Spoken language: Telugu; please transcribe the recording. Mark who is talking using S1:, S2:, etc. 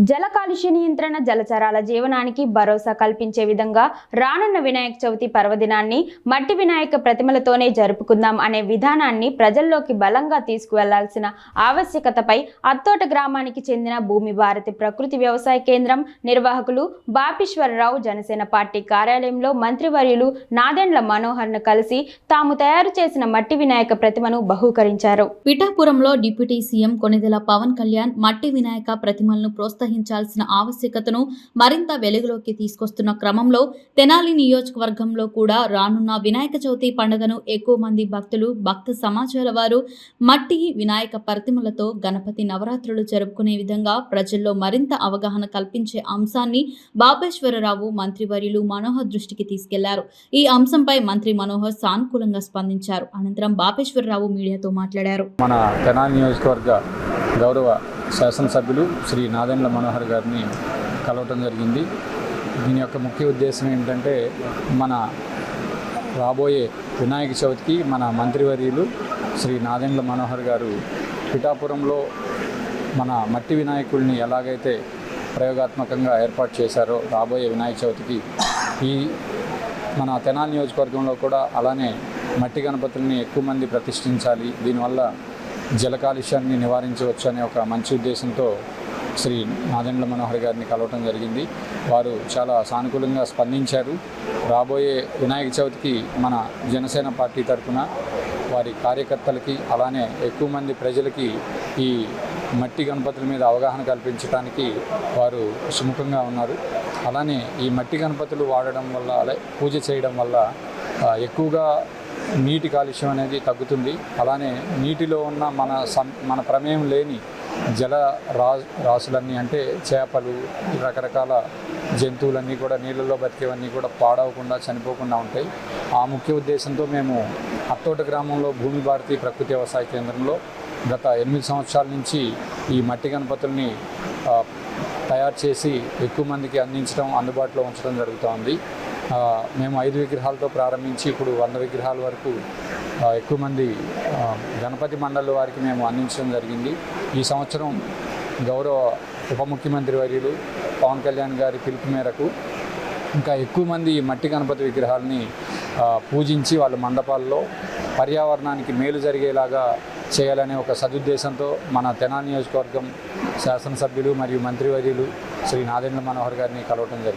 S1: జల కాలుష్య నియంత్రణ జలచరాల జీవనానికి భరోసా కల్పించే విధంగా రానున్న వినాయక చవితి పర్వదినాన్ని మట్టి వినాయక ప్రతిమలతోనే జరుపుకుందాం అనే విధానాన్ని ప్రజల్లోకి బలంగా తీసుకువెళ్ళాల్సిన ఆవశ్యకతపై అత్తోట గ్రామానికి చెందిన భూమి భారతి ప్రకృతి వ్యవసాయ కేంద్రం నిర్వాహకులు బాపీశ్వరరావు జనసేన పార్టీ కార్యాలయంలో మంత్రివర్యులు నాదెండ్ల మనోహర్ను కలిసి తాము తయారు చేసిన మట్టి వినాయక ప్రతిమను బహూకరించారు.
S2: పిఠాపురంలో డిప్యూటీ సీఎం కొనిదెల పవన్ కళ్యాణ్ మట్టి వినాయక ప్రతిమలను నిర్వహించాల్సిన ఆవశ్యకతను మరింత వెలుగులోకి తీసుకొస్తున్న క్రమంలో తెనాలి నియోజకవర్గంలో కూడా రానున్న వినాయక చవితి పండుగను ఎక్కువ మంది భక్తులు భక్త సమాజాల వారు మట్టి వినాయక ప్రతిమలతో గణపతి నవరాత్రులు జరుపుకునే విధంగా ప్రజల్లో మరింత అవగాహన కల్పించే అంశాన్ని బాబేశ్వరరావు మంత్రివర్యులు మనోహర్ దృష్టికి తీసుకెళ్ళారు. ఈ అంశంపై మంత్రి మనోహర్ సానుకూలంగా స్పందించారు. అనంతరం బాపేశ్వరరావు మీడియాతో మాట్లాడారు.
S3: మన తెనాలి నియోజకవర్గ గౌరవ శాసనసభ్యులు శ్రీ నాదెండ్ల మనోహర్ గారిని కలవటం జరిగింది. దీని యొక్క ముఖ్య ఉద్దేశం ఏంటంటే మన రాబోయే వినాయక చవితికి మన మంత్రివర్యులు శ్రీ నాదెండ్ల మనోహర్ గారు పిఠాపురంలో మన మట్టి వినాయకుల్ని ఎలాగైతే ప్రయోగాత్మకంగా ఏర్పాటు చేశారో రాబోయే వినాయక చవితికి ఈ మన తెనాలి నియోజకవర్గంలో కూడా అలానే మట్టి గణపతుల్ని ఎక్కువ మంది ప్రతిష్ఠించాలి. దీనివల్ల జల కాలుష్యాన్ని నివారించవచ్చు అనే ఒక మంచి ఉద్దేశంతో శ్రీ నాదెండ్ల మనోహర్ గారిని కలవటం జరిగింది. వారు చాలా సానుకూలంగా స్పందించారు. రాబోయే వినాయక చవితికి మన జనసేన పార్టీ తరఫున వారి కార్యకర్తలకి అలానే ఎక్కువ మంది ప్రజలకి ఈ మట్టి గణపతుల మీద అవగాహన కల్పించడానికి వారు సుముఖంగా ఉన్నారు. అలానే ఈ మట్టి గణపతులు వాడడం వల్ల పూజ చేయడం వల్ల ఎక్కువగా నీటి కాలుష్యం అనేది తగ్గుతుంది. అలానే నీటిలో ఉన్న మన సం మన ప్రమేయం లేని జల రా రాసులన్నీ అంటే చేపలు రకరకాల జంతువులన్నీ కూడా నీళ్ళలో బతికేవన్నీ కూడా పాడవకుండా చనిపోకుండా ఉంటాయి. ఆ ముఖ్య ఉద్దేశంతో మేము అత్తోట గ్రామంలో భూమి భారతి ప్రకృతి వ్యవసాయ కేంద్రంలో గత ఎనిమిది సంవత్సరాల నుంచి ఈ మట్టి గణపతుల్ని తయారు చేసి ఎక్కువ మందికి అందించడం అందుబాటులో ఉంచడం జరుగుతోంది. మేము ఐదు విగ్రహాలతో ప్రారంభించి ఇప్పుడు వంద విగ్రహాల వరకు ఎక్కువ మంది గణపతి మండలి వారికి మేము అందించడం జరిగింది. ఈ సంవత్సరం గౌరవ ఉప ముఖ్యమంత్రి వర్యులు పవన్ కళ్యాణ్ గారి పిలుపు మేరకు ఇంకా ఎక్కువ మంది ఈ మట్టి గణపతి విగ్రహాలని పూజించి వాళ్ళ మండపాల్లో పర్యావరణానికి మేలు జరిగేలాగా చేయాలనే ఒక సదుద్దేశంతో మన తెనా నియోజకవర్గం శాసనసభ్యులు మరియు మంత్రివర్యులు శ్రీ నాదేంద్ర మనోహర్ గారిని కలవటం జరిగింది.